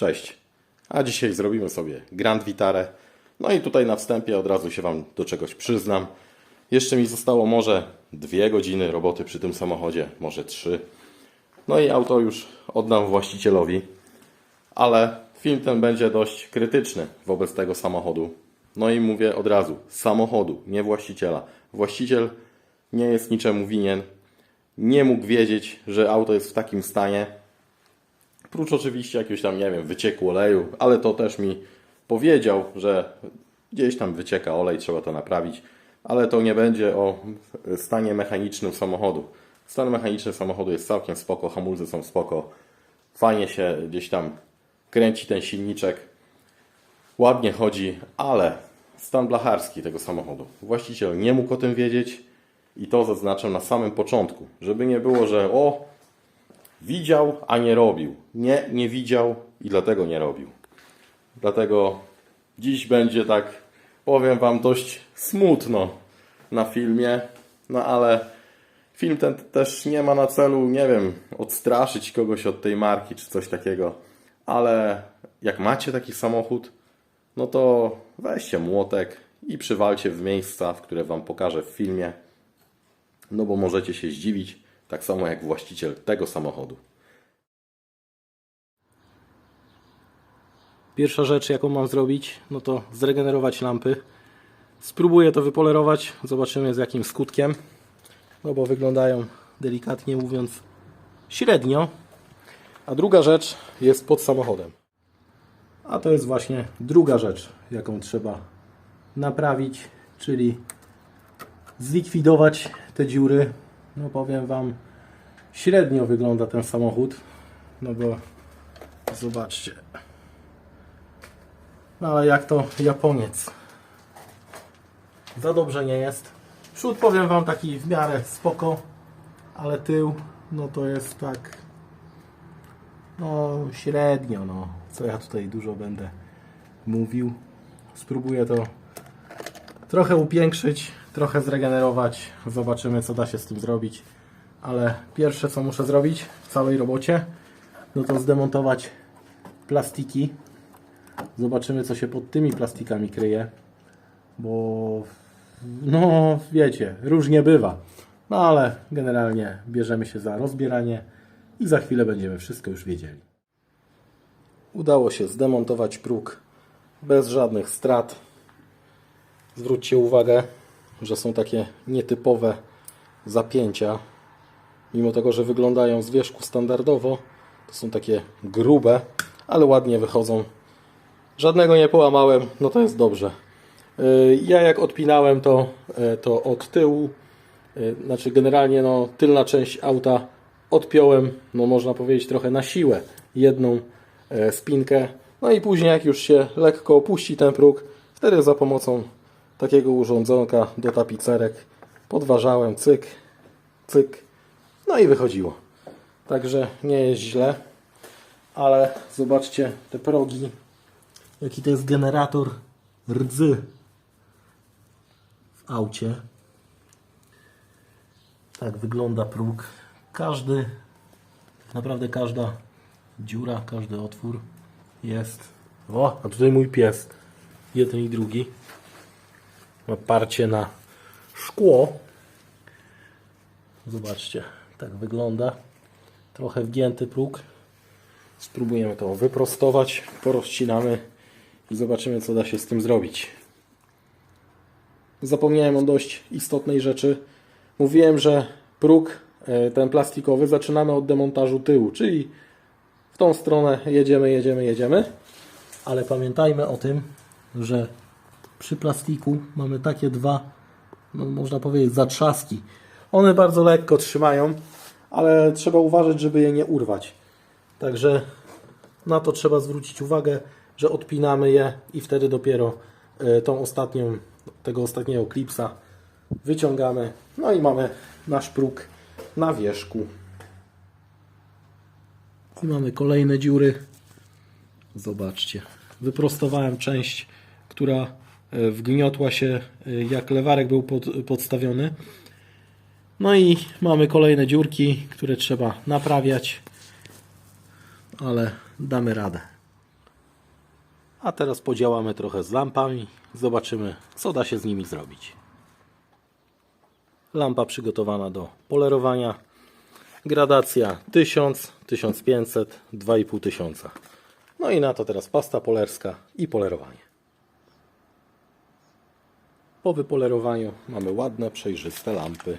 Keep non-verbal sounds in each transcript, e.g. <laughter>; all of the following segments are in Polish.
Cześć. A dzisiaj zrobimy sobie Grand Vitarę. No i tutaj na wstępie od razu się Wam do czegoś przyznam. Jeszcze mi zostało może dwie godziny roboty przy tym samochodzie, może trzy. No i auto już oddam właścicielowi. Ale film ten będzie dość krytyczny wobec tego samochodu. No i mówię od razu, samochodu, nie właściciela. Właściciel nie jest niczemu winien. Nie mógł wiedzieć, że auto jest w takim stanie. Prócz oczywiście jakiegoś tam, nie wiem, wycieku oleju, ale to też mi powiedział, że gdzieś tam wycieka olej, trzeba to naprawić. Ale to nie będzie o stanie mechanicznym samochodu. Stan mechaniczny samochodu jest całkiem spoko, hamulce są spoko. Fajnie się gdzieś tam kręci ten silniczek. Ładnie chodzi, ale stan blacharski tego samochodu. Właściciel nie mógł o tym wiedzieć i to zaznaczam na samym początku, żeby nie było, że o, widział, a nie robił. Nie, nie widział i dlatego nie robił. Dlatego dziś będzie tak, powiem Wam, dość smutno na filmie, no ale film ten też nie ma na celu, nie wiem, odstraszyć kogoś od tej marki czy coś takiego, ale jak macie taki samochód, no to weźcie młotek i przywalcie w miejsca, w które Wam pokażę w filmie, no bo możecie się zdziwić, tak samo jak właściciel tego samochodu. Pierwsza rzecz, jaką mam zrobić, no to zregenerować lampy. Spróbuję to wypolerować, zobaczymy z jakim skutkiem. No bo wyglądają delikatnie mówiąc średnio. A druga rzecz jest pod samochodem. A to jest właśnie druga rzecz, jaką trzeba naprawić, czyli zlikwidować te dziury. No powiem Wam, średnio wygląda ten samochód. No bo zobaczcie. No ale jak to Japoniec. Za dobrze nie jest. Przód powiem Wam taki w miarę spoko, ale tył no to jest tak no średnio no. Co ja tutaj dużo będę mówił. Spróbuję to trochę upiększyć, trochę zregenerować. Zobaczymy co da się z tym zrobić. Ale pierwsze co muszę zrobić w całej robocie no to zdemontować plastiki Zobaczymy, co się pod tymi plastikami kryje, bo no wiecie, różnie bywa. No ale generalnie bierzemy się za rozbieranie i za chwilę będziemy wszystko już wiedzieli. Udało się zdemontować próg bez żadnych strat. Zwróćcie uwagę, że są takie nietypowe zapięcia. Mimo tego, że wyglądają z wierzchu standardowo, to są takie grube, ale ładnie wychodzą Żadnego nie połamałem, no to jest dobrze. Yy, Ja jak odpinałem to, yy, to od tyłu, yy, znaczy generalnie no, tylna część auta odpiąłem, no można powiedzieć trochę na siłę, jedną spinkę. No i później jak już się lekko opuści ten próg, wtedy za pomocą takiego urządzonka do tapicerek podważałem, cyk, cyk, no i wychodziło. Także nie jest źle, ale zobaczcie te progi jaki to jest generator rdzy w aucie. Tak wygląda próg. Każdy, naprawdę każda dziura, każdy otwór jest. O, a tutaj mój pies. Jeden i drugi. Parcie na szkło. Zobaczcie, tak wygląda. Trochę wgięty próg. Spróbujemy to wyprostować, porozcinamy i zobaczymy, co da się z tym zrobić. Zapomniałem o dość istotnej rzeczy. Mówiłem, że próg e, ten plastikowy zaczynamy od demontażu tyłu, czyli w tą stronę jedziemy, jedziemy, jedziemy. Ale pamiętajmy o tym, że przy plastiku mamy takie dwa, no można powiedzieć, zatrzaski. One bardzo lekko trzymają, ale trzeba uważać, żeby je nie urwać. Także na to trzeba zwrócić uwagę, że odpinamy je i wtedy dopiero e, tą ostatnią, tego ostatniego klipsa wyciągamy. No i mamy nasz próg na wierzchu. I mamy kolejne dziury. Zobaczcie. Wyprostowałem część, która wgniotła się e, jak lewarek był pod, podstawiony. No i mamy kolejne dziurki, które trzeba naprawiać, ale damy radę. A teraz podziałamy trochę z lampami. Zobaczymy, co da się z nimi zrobić. Lampa przygotowana do polerowania. Gradacja 1000, 1500, 2500. No i na to teraz pasta polerska i polerowanie. Po wypolerowaniu mamy ładne, przejrzyste lampy.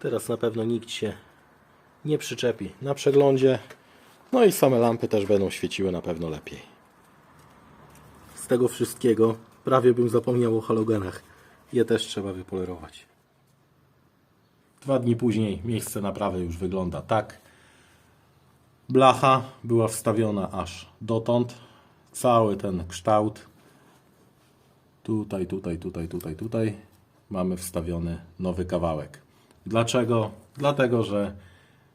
Teraz na pewno nikt się nie przyczepi na przeglądzie. No i same lampy też będą świeciły na pewno lepiej. Z tego wszystkiego prawie bym zapomniał o halogenach. Je też trzeba wypolerować. Dwa dni później miejsce naprawy już wygląda tak. Blacha była wstawiona aż dotąd. Cały ten kształt. Tutaj, tutaj, tutaj, tutaj, tutaj mamy wstawiony nowy kawałek. Dlaczego? Dlatego, że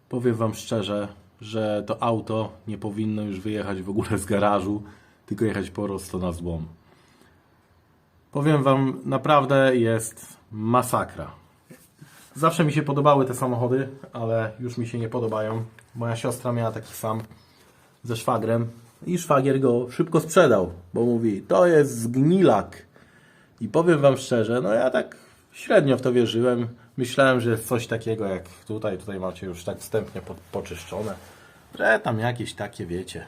powiem Wam szczerze, że to auto nie powinno już wyjechać w ogóle z garażu, tylko jechać po prostu na złom. Powiem Wam, naprawdę jest masakra. Zawsze mi się podobały te samochody, ale już mi się nie podobają. Moja siostra miała taki sam ze szwagrem i szwagier go szybko sprzedał, bo mówi, to jest zgnilak. I powiem Wam szczerze, no ja tak średnio w to wierzyłem. Myślałem, że jest coś takiego jak tutaj, tutaj macie już tak wstępnie po, poczyszczone, że tam jakieś takie, wiecie,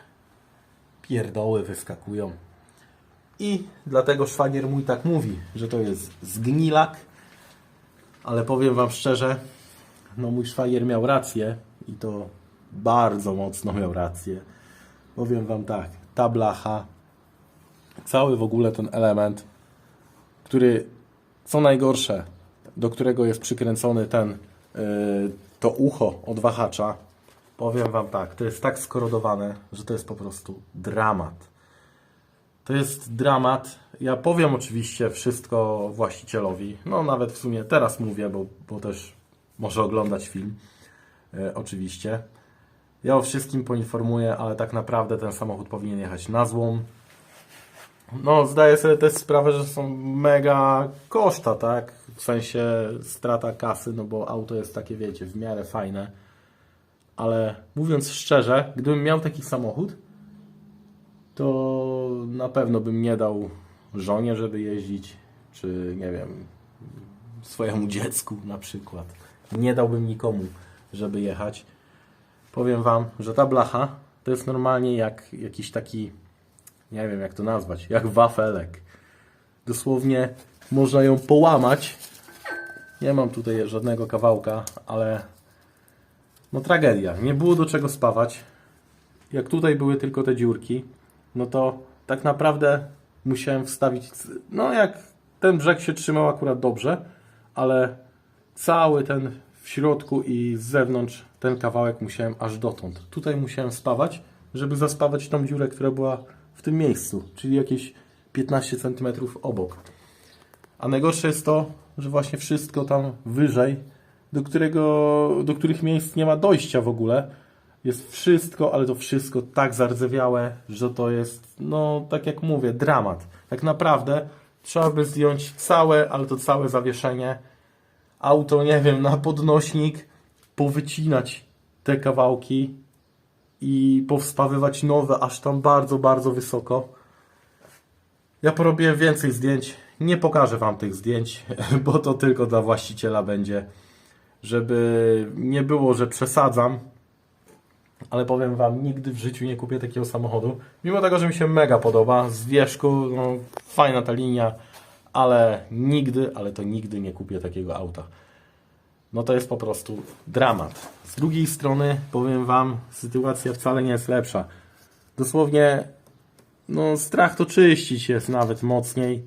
pierdoły wyskakują. I dlatego szwagier mój tak mówi, że to jest zgnilak, ale powiem Wam szczerze, no mój szwagier miał rację i to bardzo mocno miał rację. Powiem Wam tak, ta blacha, cały w ogóle ten element, który, co najgorsze, do którego jest przykręcony ten, yy, to ucho od wahacza, powiem Wam tak, to jest tak skorodowane, że to jest po prostu dramat. To jest dramat. Ja powiem oczywiście wszystko właścicielowi. No nawet w sumie teraz mówię, bo, bo też może oglądać film. E, oczywiście. Ja o wszystkim poinformuję, ale tak naprawdę ten samochód powinien jechać na złom. No, zdaję sobie też sprawę, że są mega koszta, tak? W sensie strata kasy, no bo auto jest takie, wiecie, w miarę fajne. Ale mówiąc szczerze, gdybym miał taki samochód, to na pewno bym nie dał żonie, żeby jeździć, czy nie wiem, swojemu dziecku na przykład. Nie dałbym nikomu, żeby jechać. Powiem Wam, że ta blacha to jest normalnie jak jakiś taki, nie wiem jak to nazwać, jak wafelek. Dosłownie można ją połamać. Nie mam tutaj żadnego kawałka, ale no tragedia. Nie było do czego spawać. Jak tutaj były tylko te dziurki, no to tak naprawdę musiałem wstawić. No, jak ten brzeg się trzymał akurat dobrze, ale cały ten w środku i z zewnątrz ten kawałek musiałem aż dotąd. Tutaj musiałem spawać, żeby zaspawać tą dziurę, która była w tym miejscu, czyli jakieś 15 cm obok. A najgorsze jest to, że właśnie wszystko tam wyżej, do, którego, do których miejsc nie ma dojścia w ogóle, jest wszystko, ale to wszystko tak zardzewiałe, że to jest, no tak jak mówię, dramat. Tak naprawdę trzeba by zdjąć całe, ale to całe zawieszenie, auto, nie wiem, na podnośnik, powycinać te kawałki i powstawywać nowe, aż tam bardzo, bardzo wysoko. Ja porobiłem więcej zdjęć. Nie pokażę Wam tych zdjęć, <laughs> bo to tylko dla właściciela będzie, żeby nie było, że przesadzam. Ale powiem Wam, nigdy w życiu nie kupię takiego samochodu. Mimo tego, że mi się mega podoba, z wierzchu, no, fajna ta linia, ale nigdy, ale to nigdy nie kupię takiego auta. No to jest po prostu dramat. Z drugiej strony, powiem Wam, sytuacja wcale nie jest lepsza. Dosłownie, no strach to czyścić jest nawet mocniej,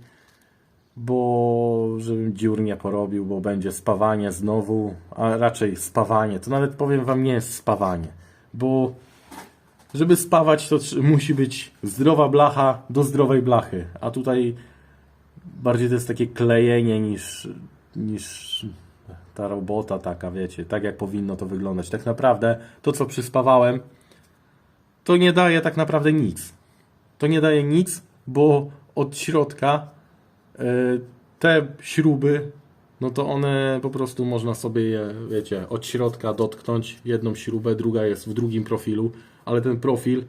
bo żebym dziur nie porobił, bo będzie spawanie znowu, a raczej spawanie. To nawet powiem Wam, nie jest spawanie, bo żeby spawać, to musi być zdrowa blacha do zdrowej blachy, a tutaj bardziej to jest takie klejenie niż, niż ta robota taka, wiecie, tak jak powinno to wyglądać. Tak naprawdę to, co przyspawałem, to nie daje tak naprawdę nic. To nie daje nic, bo od środka e, te śruby, no to one po prostu można sobie je, wiecie, od środka dotknąć jedną śrubę, druga jest w drugim profilu, ale ten profil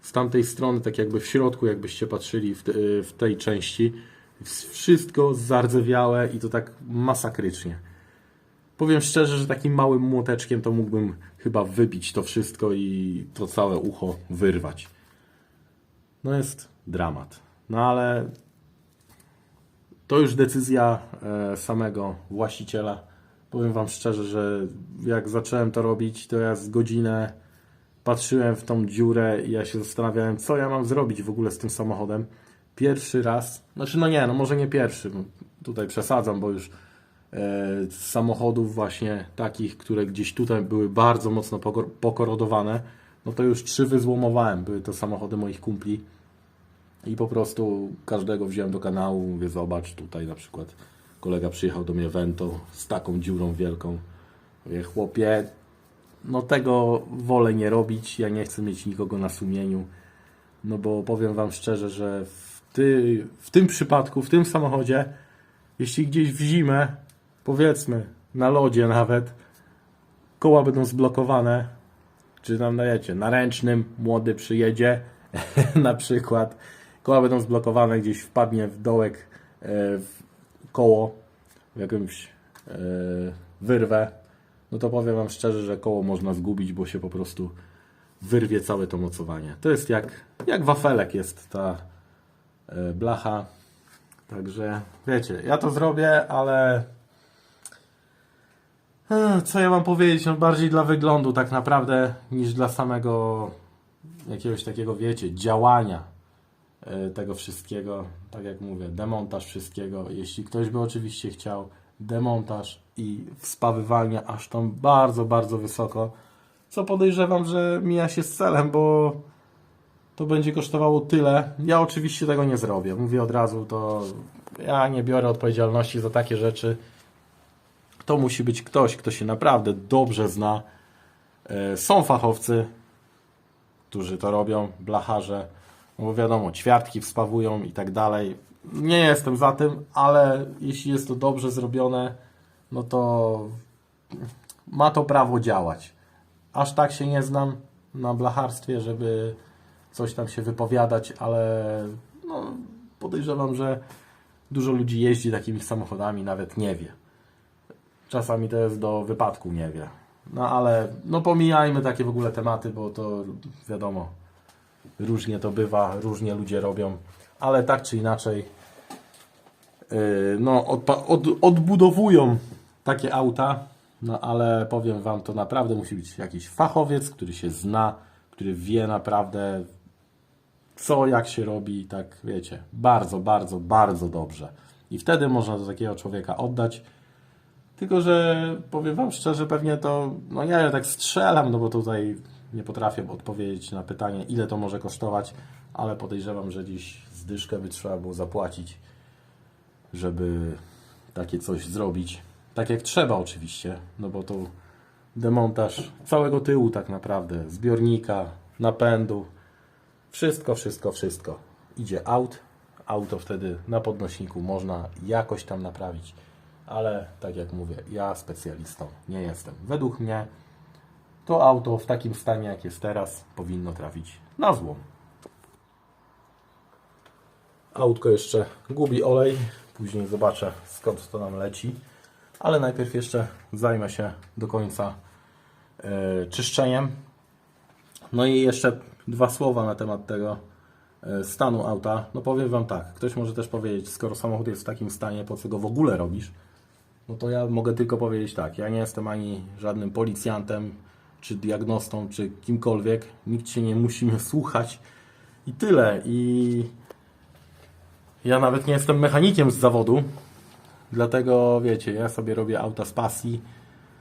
z tamtej strony, tak jakby w środku, jakbyście patrzyli w, w tej części, wszystko zardzewiałe i to tak masakrycznie. Powiem szczerze, że takim małym młoteczkiem to mógłbym chyba wybić to wszystko i to całe ucho wyrwać. No jest dramat. No ale to już decyzja e, samego właściciela. Powiem Wam szczerze, że jak zacząłem to robić, to ja z godzinę patrzyłem w tą dziurę i ja się zastanawiałem, co ja mam zrobić w ogóle z tym samochodem. Pierwszy raz, znaczy no nie, no może nie pierwszy, tutaj przesadzam, bo już samochodów właśnie takich, które gdzieś tutaj były bardzo mocno pokor- pokorodowane, no to już trzy wyzłomowałem. Były to samochody moich kumpli. I po prostu każdego wziąłem do kanału, mówię, zobacz, tutaj na przykład kolega przyjechał do mnie Vento z taką dziurą wielką. Mówię, chłopie, no tego wolę nie robić, ja nie chcę mieć nikogo na sumieniu, no bo powiem Wam szczerze, że w, ty, w tym przypadku, w tym samochodzie, jeśli gdzieś w zimę, powiedzmy na lodzie nawet, koła będą zblokowane, czy tam dajecie, na ręcznym młody przyjedzie, <laughs> na przykład, koła będą zblokowane, gdzieś wpadnie w dołek e, w koło, w jakąś e, wyrwę, no to powiem Wam szczerze, że koło można zgubić, bo się po prostu wyrwie całe to mocowanie. To jest jak, jak wafelek jest ta e, blacha. Także wiecie, ja to zrobię, ale co ja mam powiedzieć, no bardziej dla wyglądu tak naprawdę niż dla samego jakiegoś takiego, wiecie, działania e, tego wszystkiego. Tak jak mówię, demontaż wszystkiego. Jeśli ktoś by oczywiście chciał, demontaż i wspawywanie aż tam bardzo, bardzo wysoko. Co podejrzewam, że mija się z celem, bo to będzie kosztowało tyle. Ja oczywiście tego nie zrobię. Mówię od razu, to ja nie biorę odpowiedzialności za takie rzeczy. To musi być ktoś, kto się naprawdę dobrze zna. E, Są fachowcy, którzy to robią, blacharze, no bo wiadomo, ćwiartki wspawują i tak dalej. Nie jestem za tym, ale jeśli jest to dobrze zrobione, no to ma to prawo działać. Aż tak się nie znam na blacharstwie, żeby coś tam się wypowiadać, ale no, podejrzewam, że dużo ludzi jeździ takimi samochodami, nawet nie wie. Czasami to jest do wypadku, nie wie. No ale no pomijajmy takie w ogóle tematy, bo to wiadomo, różnie to bywa, różnie ludzie robią, ale tak czy inaczej yy, no odpa- od, odbudowują takie auta, no ale powiem Wam, to naprawdę musi być jakiś fachowiec, który się zna, który wie naprawdę co, jak się robi, tak wiecie, bardzo, bardzo, bardzo dobrze. I wtedy można do takiego człowieka oddać. Tylko, że powiem Wam szczerze, pewnie to, no ja tak strzelam, no bo tutaj nie potrafię odpowiedzieć na pytanie, ile to może kosztować, ale podejrzewam, że dziś zdyszkę by trzeba było zapłacić, żeby takie coś zrobić. Tak jak trzeba oczywiście, no bo to demontaż całego tyłu tak naprawdę, zbiornika, napędu, wszystko, wszystko, wszystko. Idzie aut, auto wtedy na podnośniku można jakoś tam naprawić. Ale tak jak mówię, ja specjalistą nie jestem. Według mnie to auto w takim stanie jak jest teraz powinno trafić na złom. Autko jeszcze gubi olej, później zobaczę skąd to nam leci. Ale najpierw jeszcze zajmę się do końca e, czyszczeniem. No i jeszcze dwa słowa na temat tego e, stanu auta. No powiem Wam tak, ktoś może też powiedzieć, skoro samochód jest w takim stanie, po co go w ogóle robisz? No to ja mogę tylko powiedzieć tak, ja nie jestem ani żadnym policjantem, czy diagnostą, czy kimkolwiek. Nikt się nie musi mnie słuchać i tyle. I ja nawet nie jestem mechanikiem z zawodu, dlatego wiecie, ja sobie robię auta z pasji,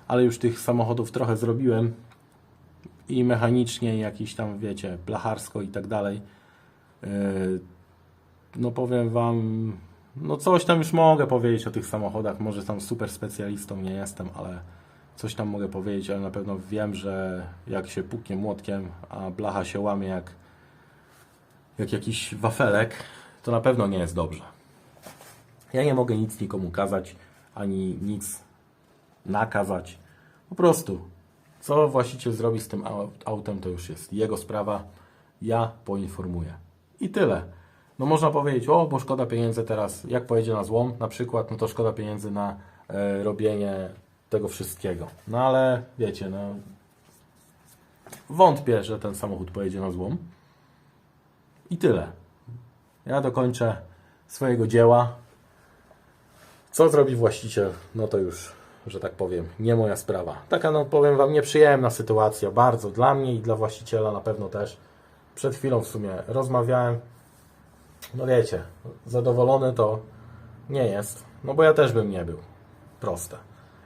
ale już tych samochodów trochę zrobiłem i mechanicznie, i jakiś tam, wiecie, blacharsko i tak dalej. Yy, No powiem Wam, no coś tam już mogę powiedzieć o tych samochodach. Może tam super specjalistą nie jestem, ale coś tam mogę powiedzieć, ale na pewno wiem, że jak się puknie młotkiem, a blacha się łamie jak, jak jakiś wafelek, to na pewno nie jest dobrze. Ja nie mogę nic nikomu kazać, ani nic nakazać. Po prostu, co właściciel zrobi z tym au- autem, to już jest jego sprawa. ja poinformuję. I tyle. No można powiedzieć, o, bo szkoda pieniędzy teraz, jak pojedzie na złom na przykład, no to szkoda pieniędzy na e, robienie tego wszystkiego. No ale wiecie, no wątpię, że ten samochód pojedzie na złom. I tyle. Ja dokończę swojego dzieła. Co zrobi właściciel? No to już, że tak powiem, nie moja sprawa. Taka, no powiem Wam, nieprzyjemna sytuacja. Bardzo dla mnie i dla właściciela na pewno też. Przed chwilą w sumie rozmawiałem. No wiecie, zadowolony to nie jest. No bo ja też bym nie był. Proste.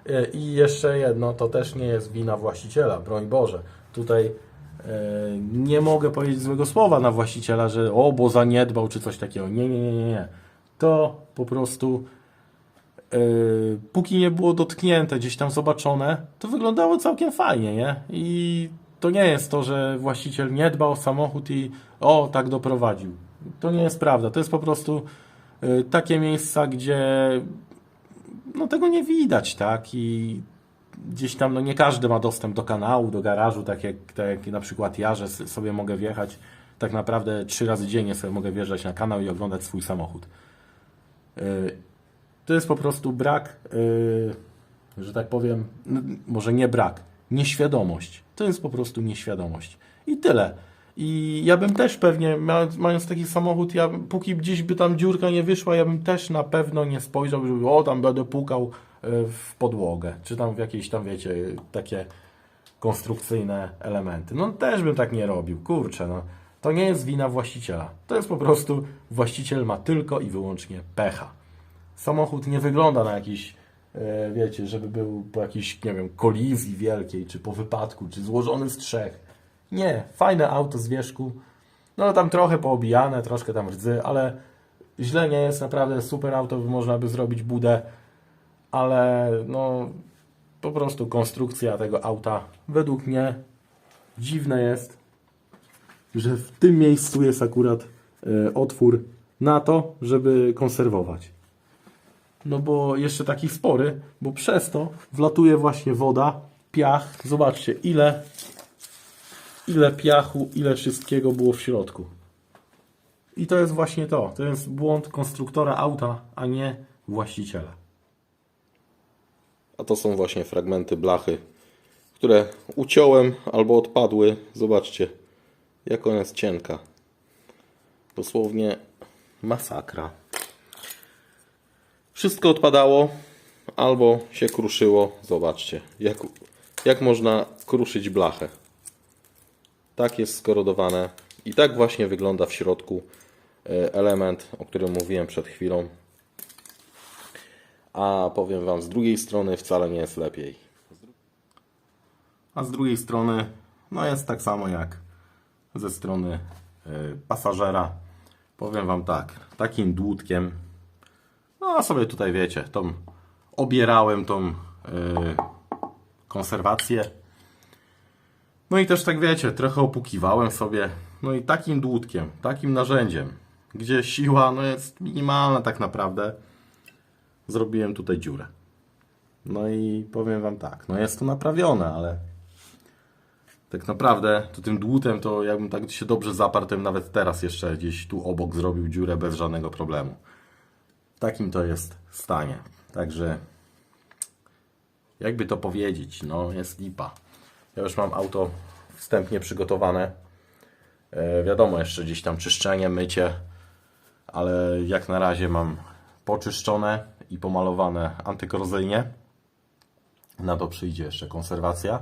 Y, I jeszcze jedno, to też nie jest wina właściciela, broń Boże. Tutaj e, nie mogę powiedzieć złego słowa na właściciela, że o, bo zaniedbał czy coś takiego. Nie, nie, nie, nie. nie. To po prostu e, póki nie było dotknięte, gdzieś tam zobaczone, to wyglądało całkiem fajnie, nie? I to nie jest to, że właściciel nie dbał o samochód i o, tak doprowadził. To nie jest prawda. To jest po prostu e, takie miejsca, gdzie no tego nie widać, tak? I gdzieś tam, no nie każdy ma dostęp do kanału, do garażu, tak jak, tak jak na przykład ja, że sobie mogę wjechać, tak naprawdę trzy razy dziennie sobie mogę wjeżdżać na kanał i oglądać swój samochód. Yy, To jest po prostu brak, yy, że tak powiem, może nie brak, nieświadomość. To jest po prostu nieświadomość. I tyle. I ja bym też pewnie, mając, taki samochód, ja póki gdzieś by tam dziurka nie wyszła, ja bym też na pewno nie spojrzał, że o, tam będę pukał e, w podłogę, czy tam w jakieś tam, wiecie, takie konstrukcyjne elementy. No też bym tak nie robił, kurczę, no. To nie jest wina właściciela. To jest po prostu, właściciel ma tylko i wyłącznie pecha. Samochód nie wygląda na jakiś, e, wiecie, żeby był po jakiejś, nie wiem, kolizji wielkiej, czy po wypadku, czy złożony z trzech. Nie, fajne auto z wierzchu. No tam trochę poobijane, troszkę tam rdzy, ale źle nie jest, naprawdę super auto, można by zrobić budę, ale no po prostu konstrukcja tego auta według mnie dziwne jest, że w tym miejscu jest akurat e, otwór na to, żeby konserwować. No bo jeszcze taki spory, bo przez to wlatuje właśnie woda, piach. Zobaczcie, ile, ile piachu, ile wszystkiego było w środku. I to jest właśnie to. To jest błąd konstruktora auta, a nie właściciela. A to są właśnie fragmenty blachy, które uciąłem albo odpadły. Zobaczcie, jak ona jest cienka. Dosłownie masakra. Wszystko odpadało albo się kruszyło. Zobaczcie, jak, jak można kruszyć blachę. Tak jest skorodowane i tak właśnie wygląda w środku e, element, o którym mówiłem przed chwilą. A powiem Wam, z drugiej strony wcale nie jest lepiej. A z drugiej strony, no jest tak samo jak ze strony y, pasażera. Powiem Wam tak, takim dłutkiem, no sobie tutaj wiecie, tą obierałem tą y, konserwację. No i też tak wiecie, trochę opukiwałem sobie, no i takim dłutkiem, takim narzędziem, gdzie siła no jest minimalna tak naprawdę, zrobiłem tutaj dziurę. No i powiem Wam tak, no jest to naprawione, ale tak naprawdę to tym dłutem to jakbym tak się dobrze zaparł, to bym nawet teraz jeszcze gdzieś tu obok zrobił dziurę bez żadnego problemu. W takim to jest stanie. Także jakby to powiedzieć, no jest lipa. Ja już mam auto wstępnie przygotowane. E, wiadomo, jeszcze gdzieś tam czyszczenie, mycie, ale jak na razie mam poczyszczone i pomalowane antykorozyjnie. Na to przyjdzie jeszcze konserwacja.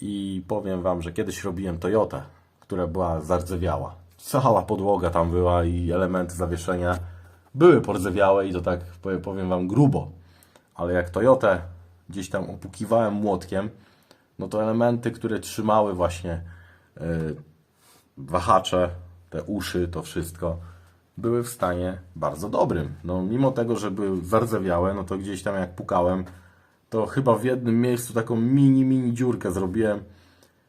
I powiem Wam, że kiedyś robiłem Toyotę, która była zardzewiała. Cała podłoga tam była i elementy zawieszenia były pordzewiałe i to tak powie- powiem Wam grubo. Ale jak Toyotę gdzieś tam opukiwałem młotkiem, no to elementy, które trzymały właśnie yy, wahacze, te uszy, to wszystko, były w stanie bardzo dobrym. No, mimo tego, że były zardzewiałe, no to gdzieś tam jak pukałem, to chyba w jednym miejscu taką mini, mini dziurkę zrobiłem,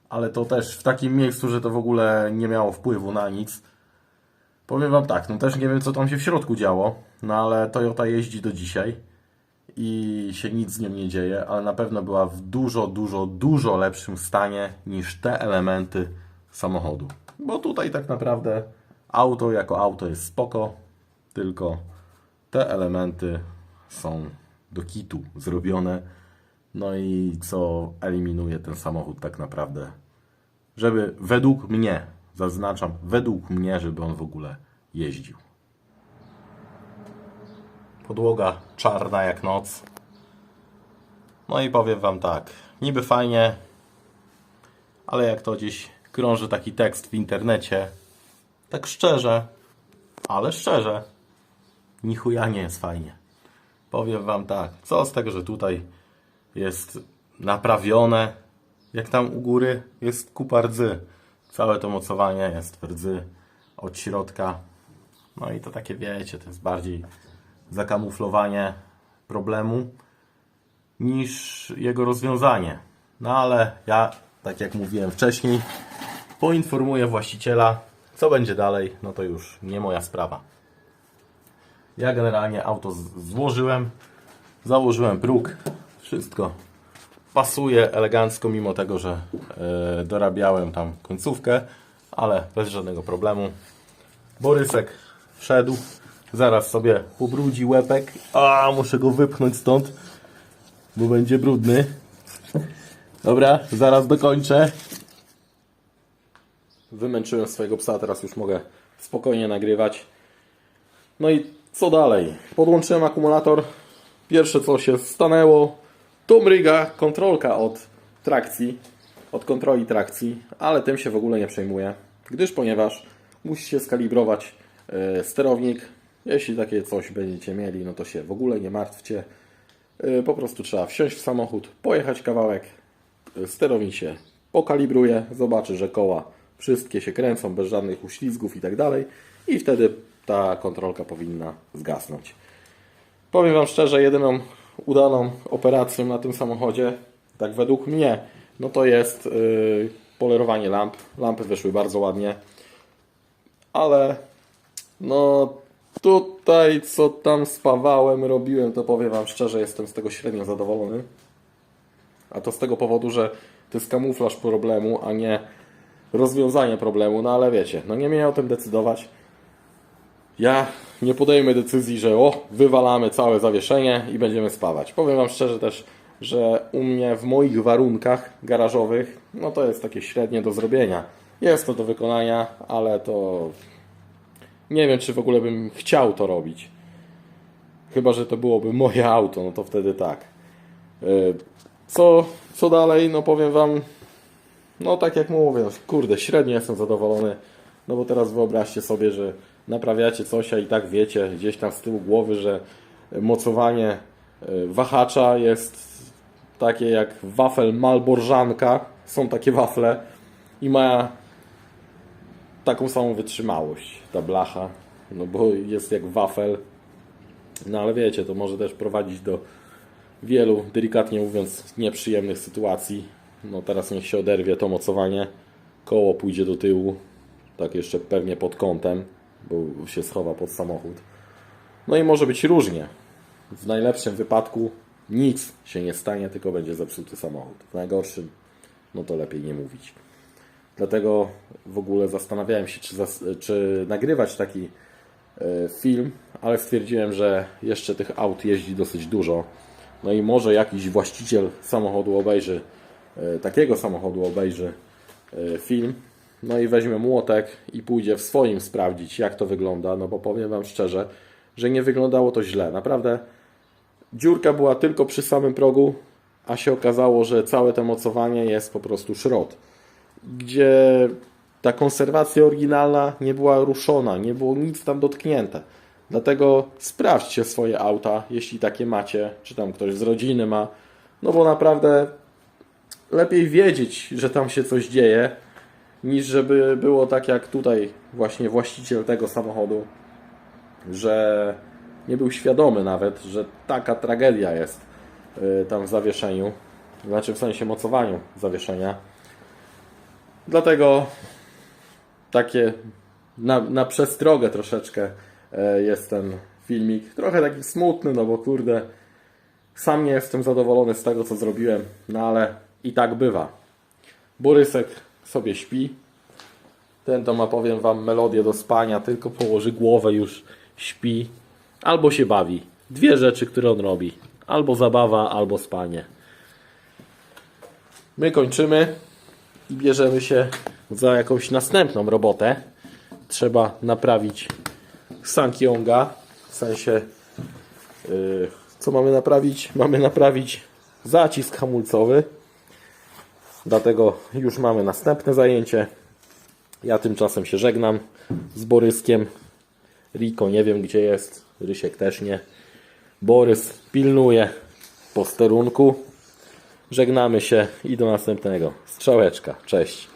ale to też w takim miejscu, że to w ogóle nie miało wpływu na nic. Powiem Wam tak, no też nie wiem co tam się w środku działo, no ale Toyota jeździ do dzisiaj i się nic z nią nie dzieje, ale na pewno była w dużo, dużo, dużo lepszym stanie niż te elementy samochodu. Bo tutaj tak naprawdę auto jako auto jest spoko, tylko te elementy są do kitu zrobione. No i co eliminuje ten samochód tak naprawdę, żeby według mnie, zaznaczam, według mnie, żeby on w ogóle jeździł. Podłoga czarna jak noc. No i powiem Wam tak, niby fajnie, ale jak to gdzieś krąży taki tekst w internecie, tak szczerze, ale szczerze, ni chuja nie jest fajnie. Powiem Wam tak, co z tego, że tutaj jest naprawione, jak tam u góry jest kupa rdzy. Całe to mocowanie jest rdzy od środka. No i to takie wiecie, to jest bardziej zakamuflowanie problemu niż jego rozwiązanie. No ale ja, tak jak mówiłem wcześniej, poinformuję właściciela, co będzie dalej, no to już nie moja sprawa. Ja generalnie auto złożyłem, założyłem próg, wszystko pasuje elegancko, mimo tego, że e, dorabiałem tam końcówkę, ale bez żadnego problemu. Borysek wszedł, zaraz sobie pobrudzi łepek, a muszę go wypchnąć stąd, bo będzie brudny. Dobra, zaraz dokończę. Wymęczyłem swojego psa, teraz już mogę spokojnie nagrywać. No i co dalej? Podłączyłem akumulator. Pierwsze co się stanęło, to mryga kontrolka od trakcji, od kontroli trakcji, ale tym się w ogóle nie przejmuję, gdyż ponieważ musi się skalibrować e, sterownik. Jeśli takie coś będziecie mieli, no to się w ogóle nie martwcie. E, Po prostu trzeba wsiąść w samochód, pojechać kawałek, e, sterownik się pokalibruje, zobaczy, że koła wszystkie się kręcą bez żadnych uślizgów i tak dalej i wtedy ta kontrolka powinna zgasnąć. Powiem Wam szczerze, jedyną udaną operacją na tym samochodzie, tak według mnie, no to jest yy, polerowanie lamp. Lampy wyszły bardzo ładnie, ale no tutaj co tam spawałem, robiłem, to powiem Wam szczerze, jestem z tego średnio zadowolony. A to z tego powodu, że to jest kamuflaż problemu, a nie rozwiązanie problemu, no ale wiecie, no nie miałem o tym decydować. Ja nie podejmę decyzji, że o, wywalamy całe zawieszenie i będziemy spawać. Powiem Wam szczerze też, że u mnie w moich warunkach garażowych, no to jest takie średnie do zrobienia. Jest to do wykonania, ale to nie wiem, czy w ogóle bym chciał to robić. Chyba, że to byłoby <laughs> moje auto, no to wtedy tak. Yy, Co, co dalej? No powiem Wam, no tak jak mówię, kurde, średnio jestem zadowolony. No bo teraz wyobraźcie sobie, że naprawiacie coś, a i tak wiecie gdzieś tam z tyłu głowy, że mocowanie e, wahacza jest takie jak wafel Malborzanka. Są takie wafle i ma taką samą wytrzymałość ta blacha, no bo jest jak wafel. No ale wiecie, to może też prowadzić do wielu, delikatnie mówiąc, nieprzyjemnych sytuacji. No teraz niech się oderwie to mocowanie, koło pójdzie do tyłu, tak jeszcze pewnie pod kątem, bo się schowa pod samochód. No i może być różnie. W najlepszym wypadku nic się nie stanie, tylko będzie zepsuty samochód. W najgorszym, no to lepiej nie mówić. Dlatego w ogóle zastanawiałem się, czy, czy nagrywać taki e, film, ale stwierdziłem, że jeszcze tych aut jeździ dosyć dużo. No i może jakiś właściciel samochodu obejrzy, e, takiego samochodu obejrzy e, film, no i weźmie młotek i pójdzie w swoim sprawdzić, jak to wygląda. No bo powiem Wam szczerze, że nie wyglądało to źle. Naprawdę dziurka była tylko przy samym progu, a się okazało, że całe to mocowanie jest po prostu szrot gdzie ta konserwacja oryginalna nie była ruszona, nie było nic tam dotknięte. Dlatego sprawdźcie swoje auta, jeśli takie macie, czy tam ktoś z rodziny ma, no bo naprawdę lepiej wiedzieć, że tam się coś dzieje, niż żeby było tak jak tutaj właśnie właściciel tego samochodu, że nie był świadomy nawet, że taka tragedia jest y, tam w zawieszeniu, znaczy w sensie mocowaniu zawieszenia. Dlatego takie na, na przestrogę troszeczkę e, jest ten filmik. Trochę taki smutny, no bo kurde, sam nie jestem zadowolony z tego, co zrobiłem, no ale i tak bywa. Borysek sobie śpi. Ten to ma, powiem Wam, melodię do spania, tylko położy głowę, już śpi albo się bawi. Dwie rzeczy, które on robi. Albo zabawa, albo spanie. My kończymy bierzemy się za jakąś następną robotę. Trzeba naprawić Sankyonga, w sensie yy, co mamy naprawić? Mamy naprawić zacisk hamulcowy. Dlatego już mamy następne zajęcie. Ja tymczasem się żegnam z Boryskiem. Riko nie wiem gdzie jest, Rysiek też nie. Borys pilnuje posterunku. Żegnamy się i do następnego. Strzałeczka. Cześć.